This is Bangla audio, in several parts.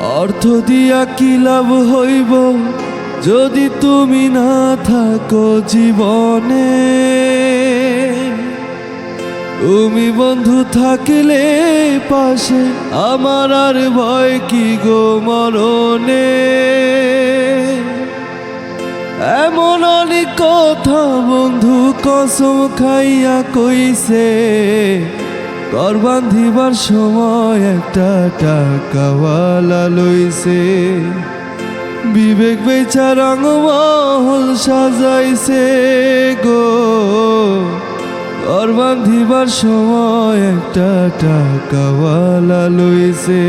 অর্থ দিয়া কি লাভ হইব? যদি তুমি না থাকো জীবনে, তুমি বন্ধু থাকলে পাশে আমার আর ভয় কি গো মরণে? এমন অনেক কথা বন্ধু কসম খাইয়া কইছে। কর বান্ধিবার সময় একটা টাকাওয়ালা লইছে। বিবেক বেচা রঙমহল সাজাইছে গো। কর বান্ধিবার সময় একটা টাকাওয়ালা লইছে।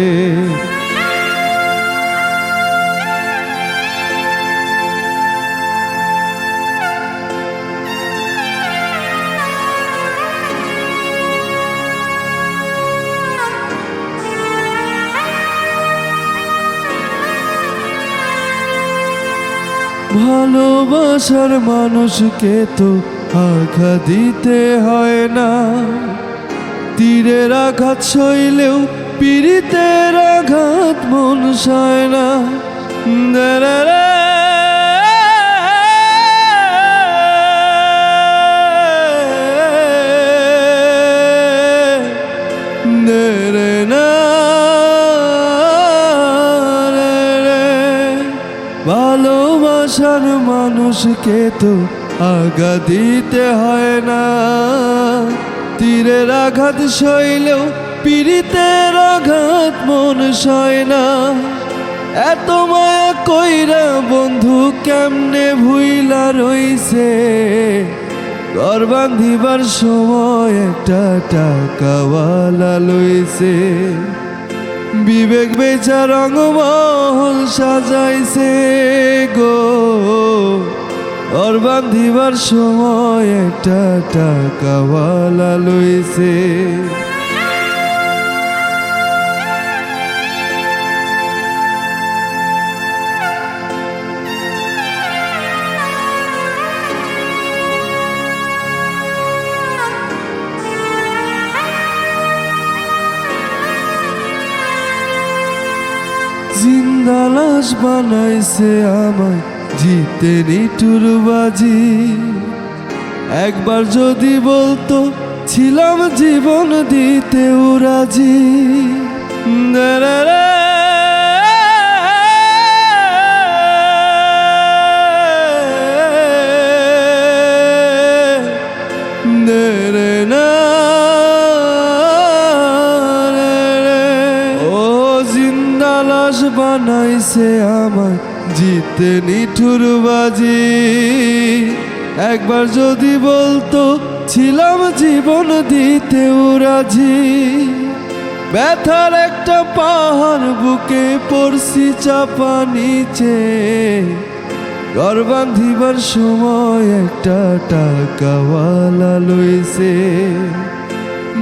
ভালোবাসার মানুষকে তো আঘা দিতে হয় না। তীরের আঘাত সইলেও পীড়িতের আঘাত মন সায় না। মানুষকে তো আগা দিতে হয় না। তীরের আঘাত সইলেও পীড়িতের আঘাত মন সয় না। এত মায়া কইরা বন্ধু কেমনে ভুইলা রইছে? ঘর বান্ধিবার সময় একটা টাকাওয়ালা লইছে। বিবেক বেচা রঙমহল সাজাইছে গো। ওর বান্ধিবার সময় একটা টাকাওয়ালা লইছে। জিন্দা লাশ বানাইছে আমায়। জিতে নিটুর একবার যদি বলতো ছিলাম জীবন দিতে রাজি। ও জিন্দা লাশ বানাইছে জিতে নিঠুর বাজি। একবার যদি বলতো, ছিলাম জীবন দিতে রাজি। ব্যথার একটা পাহাড় বুকে পড়ছি চাপা নিচে। ঘর বান্ধিবার সময় একটা টাকাওয়ালা লইছে।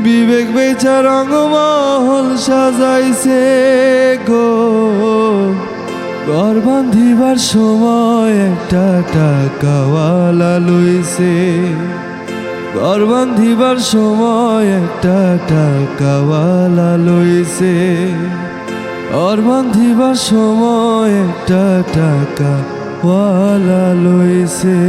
বিবেক বেচা রঙমহল সাজাইছে গো। ঘর বান্ধিবার সময় একটা টাকাওয়ালা লইছে। ঘর বান্ধিবার সময় একটা টাকাওয়ালা লইছে। ঘর বান্ধিবার সময় একটা টাকাওয়ালা লইছে।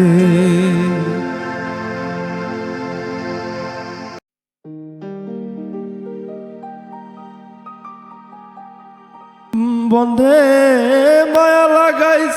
বন্ধে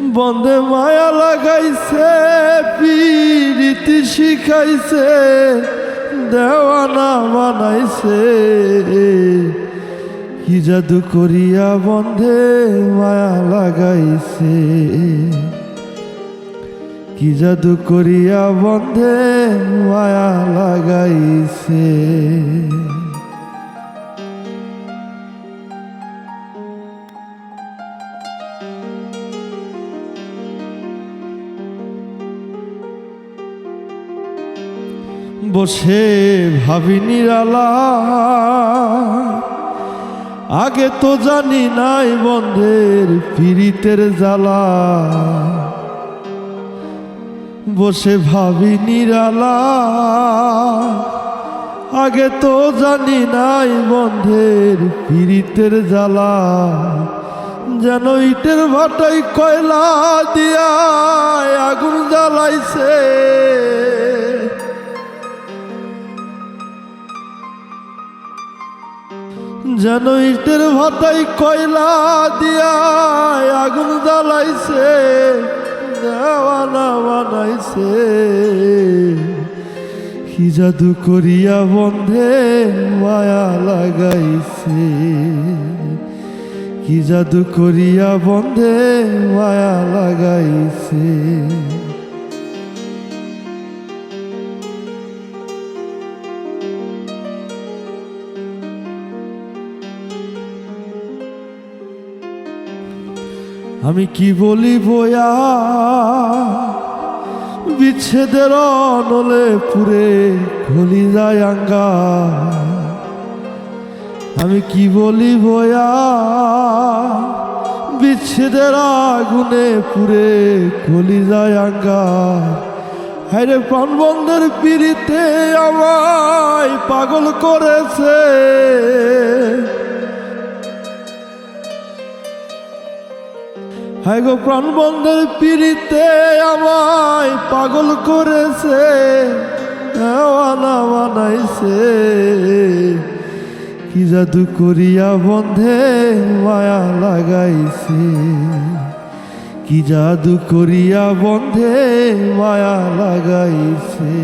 বন্ধে মায়া লাগাইছে, পীরিতি শিখাইছে, দেওয়ানা বানাইছে। কি জাদু করিয়া বন্ধে মায়া লাগাইছে। কি জাদু করিয়া বন্ধে মায়া লাগাইছে। বসে ভাবি নিরালা আগে তো জানি নাই বন্ধের পীড়িতের জ্বালা। বসে ভাবি নিরালা আগে তো জানি নাই বন্ধের পীড়িতের জ্বালা। যেন ইটের ভাটাই কয়লা দিয়া আগুন জ্বালাইছে। যেন ইটের ভাটাই কয়লা দিয়া আগুন জ্বালাইছে, দেওয়ানা বানাইছে। কি জাদু করিয়া বন্ধে মায়া লাগাইছে। কি জাদু করিয়া বন্ধে মায়া লাগাইছে। আমি কি বলি বয়া বিচ্ছেদের নলে পুরে খলি যায় আঙ্গা। আমি কি বলি বয়া বিচ্ছেদের আগুনে পুরে খলি যায় আঙ্গা। হাইরে প্রাণবন্ধের পিড়িতে আমায় পাগল করেছে। হাই গো প্রাণবন্ধের পিড়িতে আমায় পাগল করেছে বানাইছে কি জাদু করিয়া বন্ধে মায়া লাগাইছে, কি জাদু করিয়া বন্ধে মায়া লাগাইছে।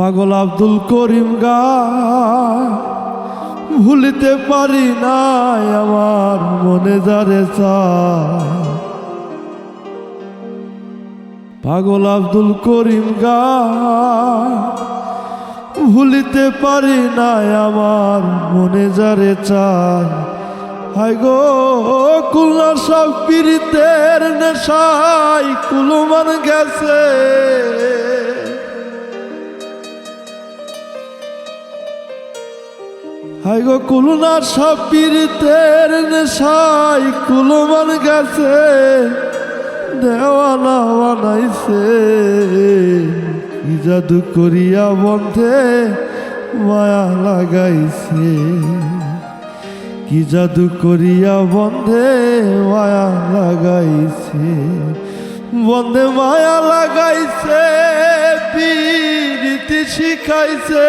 পাগল আব্দুল করিম গা, ভুলিতে পারি নাই আমার মনে যারে। পাগল আব্দুল করিম গা, ভুলিতে পারি নাই আমার মনে যারে চায় হাই গো কুলনার সব পীড়িতের নেশাই কুলমান গেছে হাই গো কুলনার সব পীড়িতের নেশাই কুলমান গেছে, দেওয়ানা বানাইছে। কি জাদু করিয়া বন্ধে মায়া লাগাইছে। কি জাদু করিয়া বন্ধে মায়া লাগাইছে। বন্ধে মায়া লাগাইছে, পীড়িতি শিখাইছে।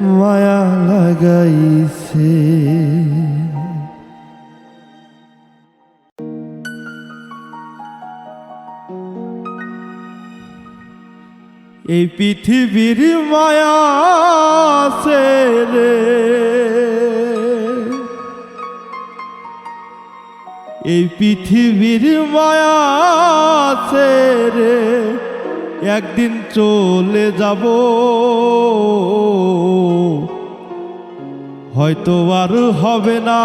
মায়া লাগাইছে। এই পৃথিবীর মায়া রে। এই পৃথিবীর মায়া রে। একদিন চলে যাব। হয়তো আর হবে না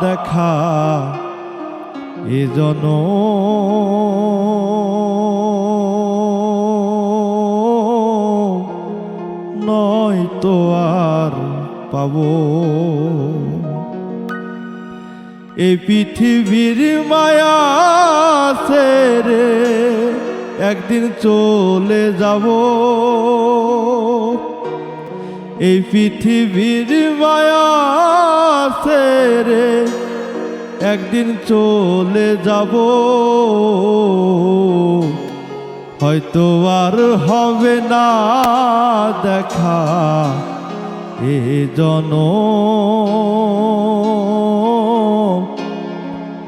দেখা এজন নয় তো আর পাব। এই পৃথিবীর মায়া রে একদিন চলে যাব। এই পৃথিবীর মায়া রে একদিন চলে যাব। হয়তো আর হবে না দেখা এ জন।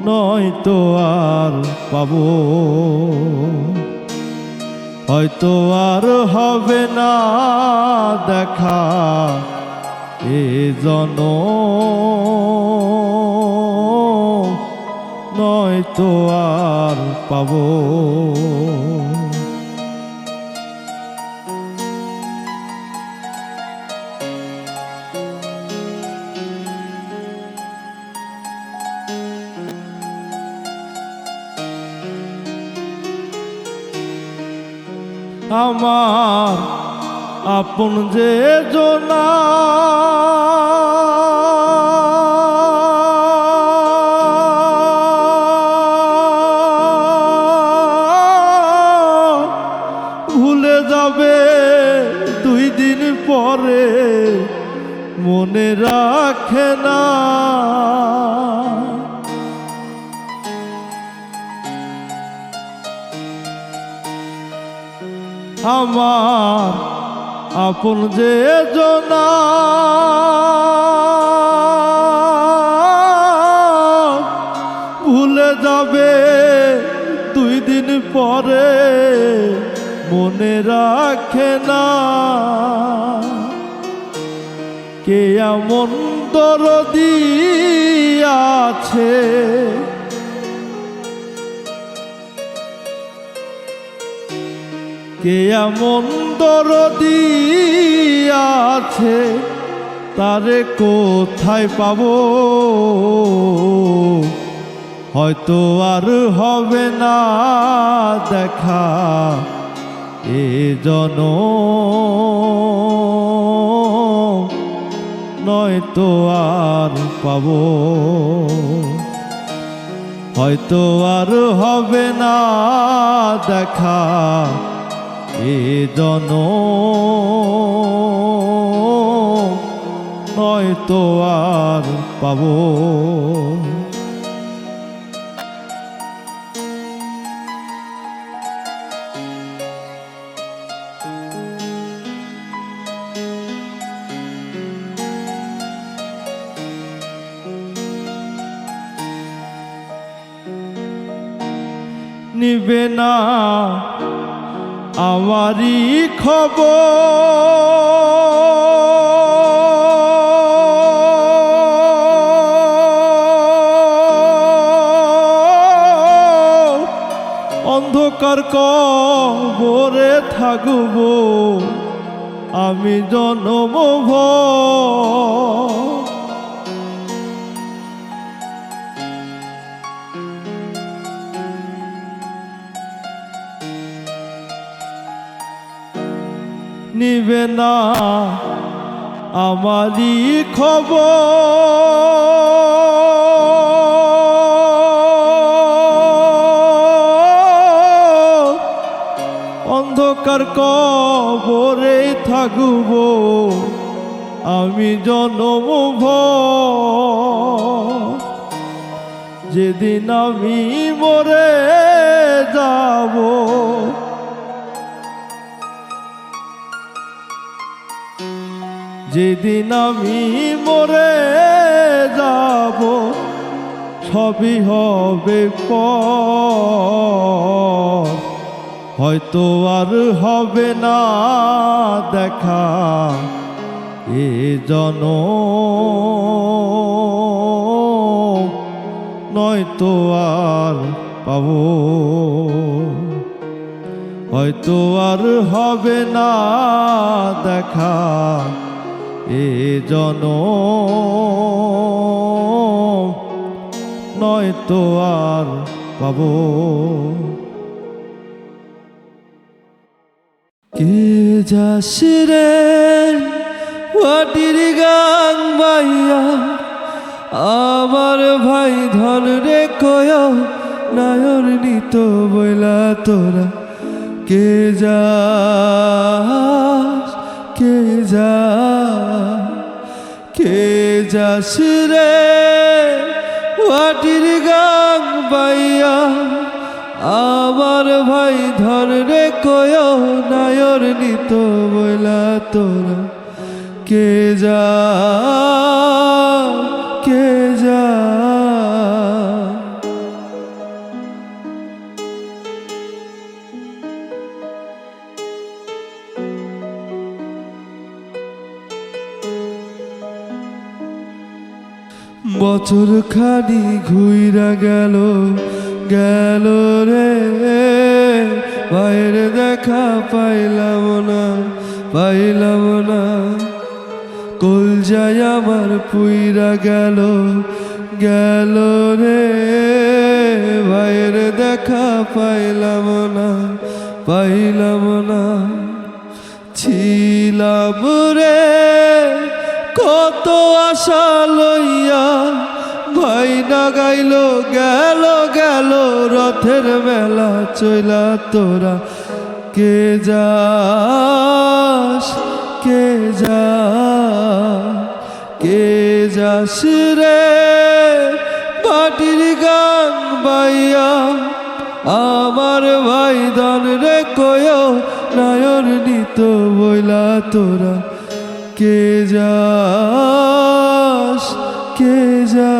নয়তো আর পাবো। হয়তো আর হবে না দেখা এ জন নয়তো আর পাবো। আপন যে জনা। ভুলে যাবে দুই দিন পরে মনে রাখে না। আমার আপন যে ভুলে যাবে দুই দিন পরে মনে রাখে না। কে এমন দরদি আছে? কে এমন দরদি আছে? তারে কোথায় পাব? হয়তো আর হবে না দেখা এ জন। নয়তো আর পাব। হয়তো আর হবে না দেখা এ জন নয়তো আর পাবো। নিবে না আমারই খবর। অন্ধকার কবরে থাকব আমি জনম নিবে না আমারই খবর অন্ধকার কবরে থাকব আমি জনম। যেদিন আমি মরে যাব যেদিন আমি মরে যাব, সবই হবে হয়তো আর হবে না দেখা এ জন। নয়তো আর পাব। হয়তো আর হবে না দেখা এ জন নয়তো আর পাবো। কে যাস রে গান বাইয়া আমার ভাই ধন রে কয় নায়র নিত বইলা তোরা। কে যাস কে যা, কে যাস রে? ওয়াটির গান বাইয়া আমার ভাই ধর রে, কয় নায়র নিত বলা তোরা। কে যা, কে বছর খানি ঘুইরা গেল গেল রে। বাইরে দেখা পাইলাম না পাইলাম না। কলজায় আমার পুইরা গেল গেল রে। বাইরে দেখা পাইলাম না পাইলাম না। ছিলাম রে। কত আশা লইয়া ভাই না গাইল, গেল গেল, রথের মেলা চইলা তোরা। কে যাস, কে যা কে যাস রে? মাটির গান বাইয়া আমার ভাই ধন রে, কয় নয়ন নিত বইলা তোরা। কে যাস কে যা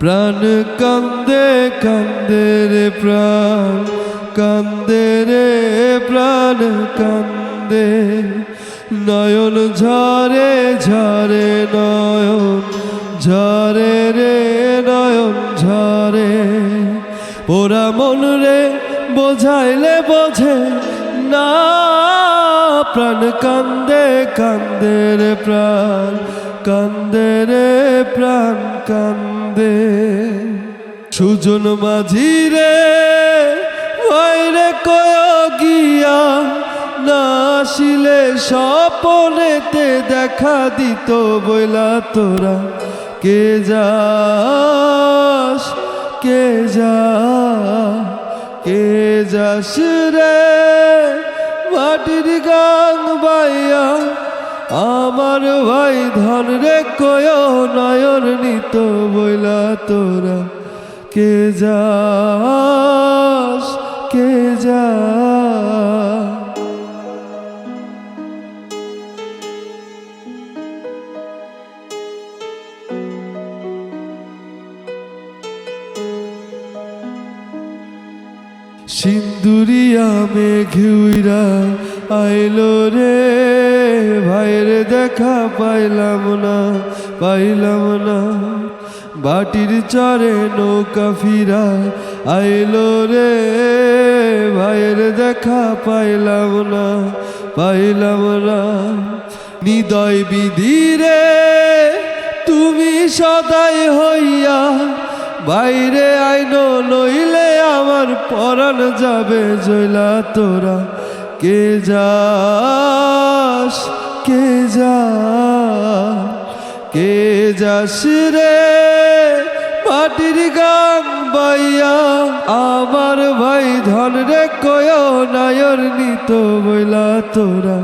প্রাণ কান্দে কান্দে রে প্রাণ কান্দে রে প্রাণ কান্দে। নয়ন ঝরে ঝরে নয়ন, ঝরে রে নয়ন, ঝরে। ওরা মন রে, বোঝাইলে বোঝে না, প্রাণ কান্দে কান্দে রে প্রাণ, কান্দে রে প্রাণ, কান্দে। সুজন মাঝি রে আসিলে স্বপনেতে দেখা দিত বইলা তোরা। কে যাস, কে যা কে যাস রে? মাটির গান বাইয়া আমার ভাই ধন রে, কয় নয়ন নিত বইলা তোরা। কে যাস, কে যা মেঘুইরা আইলো রে। ভাইরে দেখা পাইলাম না পাইলাম না। বাটির চরে নৌকা ফিরা আইলো রে। ভাইয়ের দেখা পাইলাম না পাইলাম না। নিদয় বিধিরে তুমি সদাই হইয়া বাইরে আইন লইলে আমার পরাণ যাবে জইলা তোরা। কে যাস, কে যা কে যাস রে? মাটির গান বাইয়া আমার ভাই ধন রে, কয় নায়র নিত বইলা তোরা।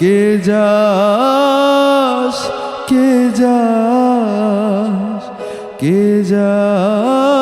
কে যাস কে যাস কে যাস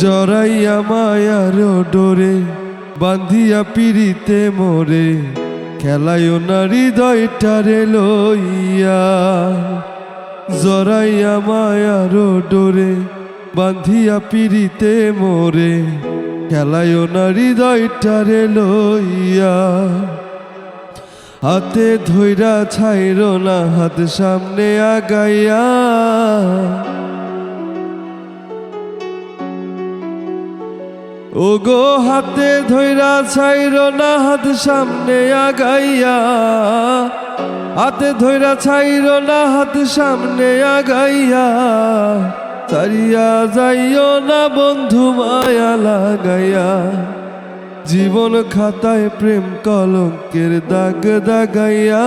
জরাইয়া মায়ার ডোরে বান্ধিয়া পিড়িতে মোরে খেলায়ও না হৃদয়টারে লইয়া। জরাইয়া মায়ার ডোরে বান্ধিয়া পিড়িতে মোরে খেলায়ও না হৃদয়টারে লইয়া। হাতে ধৈরা ছাইর না হাত সামনে আগাইয়া। ও গো হাতে ধৈরা ছাইর না, হাত সামনে আগাইয়া। হাতে ধৈরা ছাইর না, হাত সামনে আগাইয়া। তারিয়া যাইও না, বন্ধু মায়া লাগাইয়া। জীবন খাতায় প্রেম কলঙ্কের দাগ দাগাইয়া।